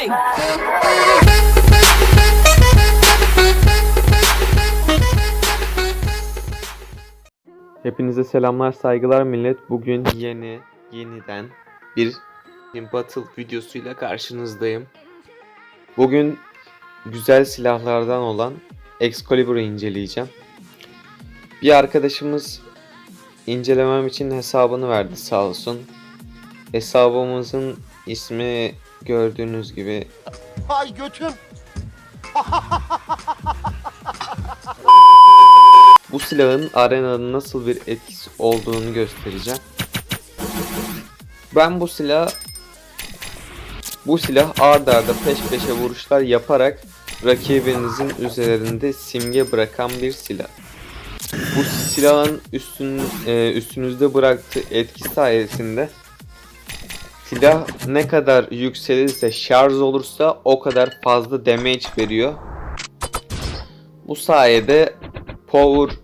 Bang! Hepinize selamlar, saygılar millet. Bugün yeni, yeniden bir Battle videosuyla karşınızdayım. Bugün güzel silahlardan olan Excalibur'u inceleyeceğim. Bir arkadaşımız incelemem için hesabını verdi sağ olsun. Hesabımızın ismi gördüğünüz gibi Ay götüm. Bu silahın arenada nasıl bir etkisi olduğunu göstereceğim. Ben bu silah bu silah ard arda peş peşe vuruşlar yaparak rakibinizin üzerinde simge bırakan bir silah. Bu silahın üstün, e, üstünüzde bıraktığı etki sayesinde silah ne kadar yükselirse şarj olursa o kadar fazla damage veriyor. Bu sayede power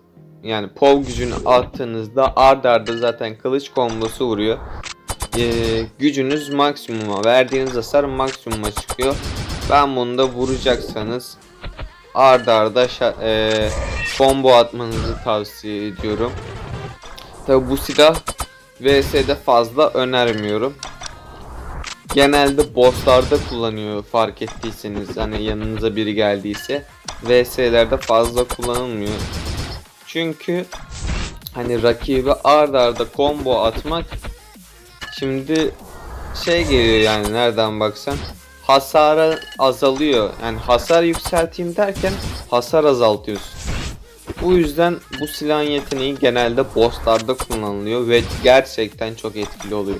yani pov gücünü attığınızda ard arda zaten kılıç kombosu vuruyor. Ee, gücünüz maksimuma verdiğiniz hasar maksimuma çıkıyor. Ben bunu da vuracaksanız ard arda e, combo atmanızı tavsiye ediyorum. Tabi bu silah VS'de fazla önermiyorum. Genelde bosslarda kullanıyor fark ettiyseniz hani yanınıza biri geldiyse. VS'lerde fazla kullanılmıyor. Çünkü hani rakibi ard arda combo atmak şimdi şey geliyor yani nereden baksan hasara azalıyor. Yani hasar yükselteyim derken hasar azaltıyorsun. Bu yüzden bu silahın yeteneği genelde bosslarda kullanılıyor ve gerçekten çok etkili oluyor.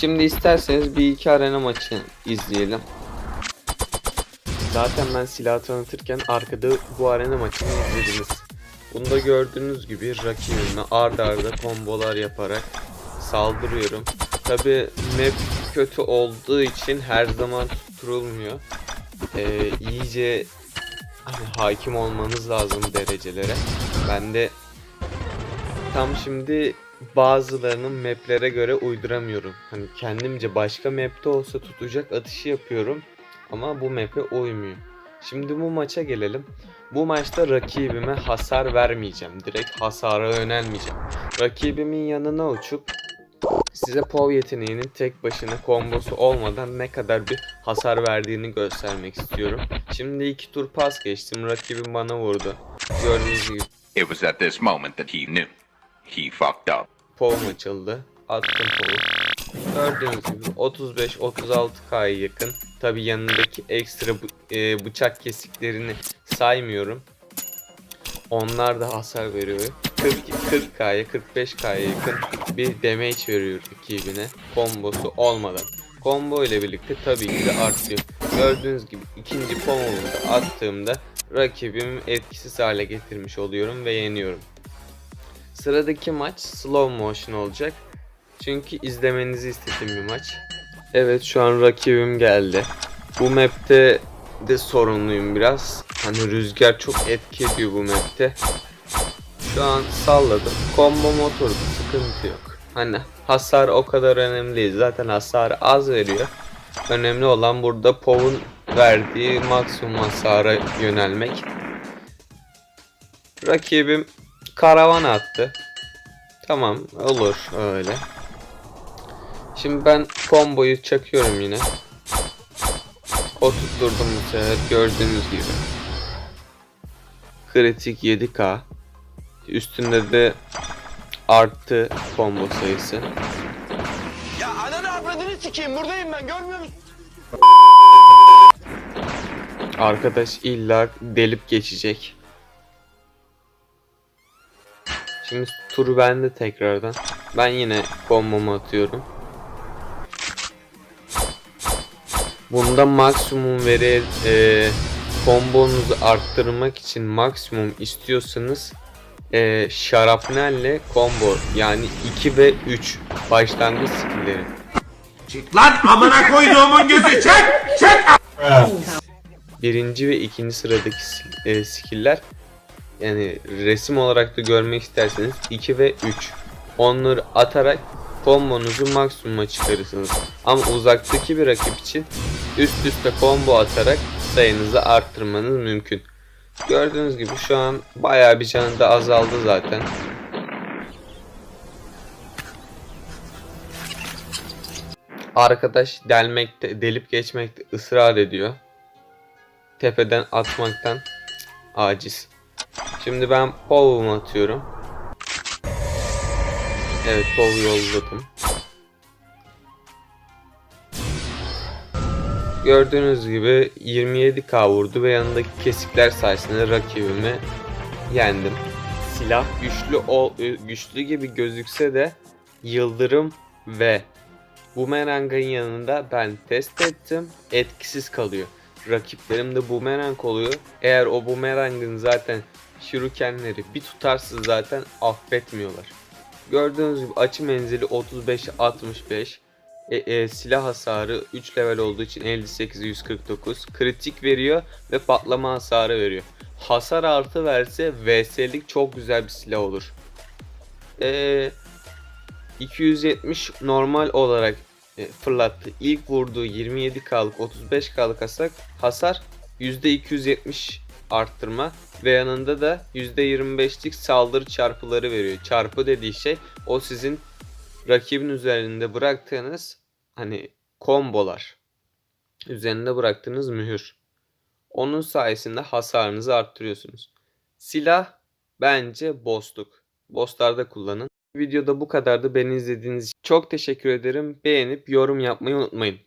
Şimdi isterseniz bir iki arena maçı izleyelim. Zaten ben silah tanıtırken arkada bu arena maçını izlediniz. Bunda gördüğünüz gibi rakibime arda arda kombolar yaparak saldırıyorum. Tabi map kötü olduğu için her zaman tutturulmuyor. Ee, iyice hani hakim olmanız lazım derecelere. Ben de tam şimdi bazılarının maplere göre uyduramıyorum. Hani kendimce başka map'te olsa tutacak atışı yapıyorum. Ama bu map'e uymuyor. Şimdi bu maça gelelim. Bu maçta rakibime hasar vermeyeceğim. Direkt hasara yönelmeyeceğim. Rakibimin yanına uçup size POV yeteneğinin tek başına kombosu olmadan ne kadar bir hasar verdiğini göstermek istiyorum. Şimdi iki tur pas geçtim. Rakibim bana vurdu. Gördüğünüz gibi It was at this moment that he knew. He fucked up. POV'um açıldı. Attım POV'u. Gördüğünüz gibi 35-36K'ya yakın. Tabi yanındaki ekstra e, bıçak kesiklerini saymıyorum. Onlar da hasar veriyor. 40 40K'ya 45K'ya yakın bir damage veriyor rakibine kombosu olmadan. Combo ile birlikte tabii ki de artıyor. Gördüğünüz gibi ikinci pomomu da attığımda rakibimi etkisiz hale getirmiş oluyorum ve yeniyorum. Sıradaki maç slow motion olacak. Çünkü izlemenizi istediğim bir maç. Evet şu an rakibim geldi. Bu map'te de sorunluyum biraz. Hani rüzgar çok etki ediyor bu map'te. Şu an salladım. Combo motoru sıkıntı yok. Hani hasar o kadar önemli değil. Zaten hasarı az veriyor. Önemli olan burada POV'un verdiği maksimum hasara yönelmek. Rakibim karavan attı. Tamam olur öyle. Şimdi ben komboyu çakıyorum yine. Oturtturdum bu sefer gördüğünüz gibi. Kritik 7k. Üstünde de arttı combo sayısı. Ya ananı avradını sikeyim buradayım ben görmüyor musun? Arkadaş illa delip geçecek. Şimdi tur bende tekrardan. Ben yine kombomu atıyorum. Bunda maksimum veri e, kombonuzu arttırmak için maksimum istiyorsanız e, şarapnelle combo yani 2 ve 3 başlangıç skillleri. Lan amına koyduğumun gözü çek! Çek! birinci ve ikinci sıradaki e, skill'ler yani resim olarak da görmek isterseniz 2 ve 3 onları atarak kombonuzu maksimuma çıkarırsınız. Ama uzaktaki bir rakip için üst üste combo atarak sayınızı arttırmanız mümkün. Gördüğünüz gibi şu an bayağı bir canı da azaldı zaten. Arkadaş delmekte, delip geçmekte ısrar ediyor. Tepeden atmaktan aciz. Şimdi ben Pov'umu atıyorum. Evet Pov yolladım. Gördüğünüz gibi 27k vurdu ve yanındaki kesikler sayesinde rakibimi yendim. Silah güçlü ol, güçlü gibi gözükse de yıldırım ve bumerangın yanında ben test ettim etkisiz kalıyor. Rakiplerim de bumerang oluyor. Eğer o bumerangın zaten şurukenleri bir tutarsız zaten affetmiyorlar. Gördüğünüz gibi açı menzili 35-65. E, e, silah hasarı 3 level olduğu için 58 149 kritik veriyor ve patlama hasarı veriyor. Hasar artı verse VS'lik çok güzel bir silah olur. E, 270 normal olarak e, fırlattı. İlk vurduğu 27K'lık 35K'lık hasar, hasar %270 arttırma ve yanında da %25'lik saldırı çarpıları veriyor. Çarpı dediği şey o sizin rakibin üzerinde bıraktığınız hani kombolar üzerinde bıraktığınız mühür. Onun sayesinde hasarınızı arttırıyorsunuz. Silah bence boss'luk. Boss'larda kullanın. Videoda bu kadardı. Beni izlediğiniz için çok teşekkür ederim. Beğenip yorum yapmayı unutmayın.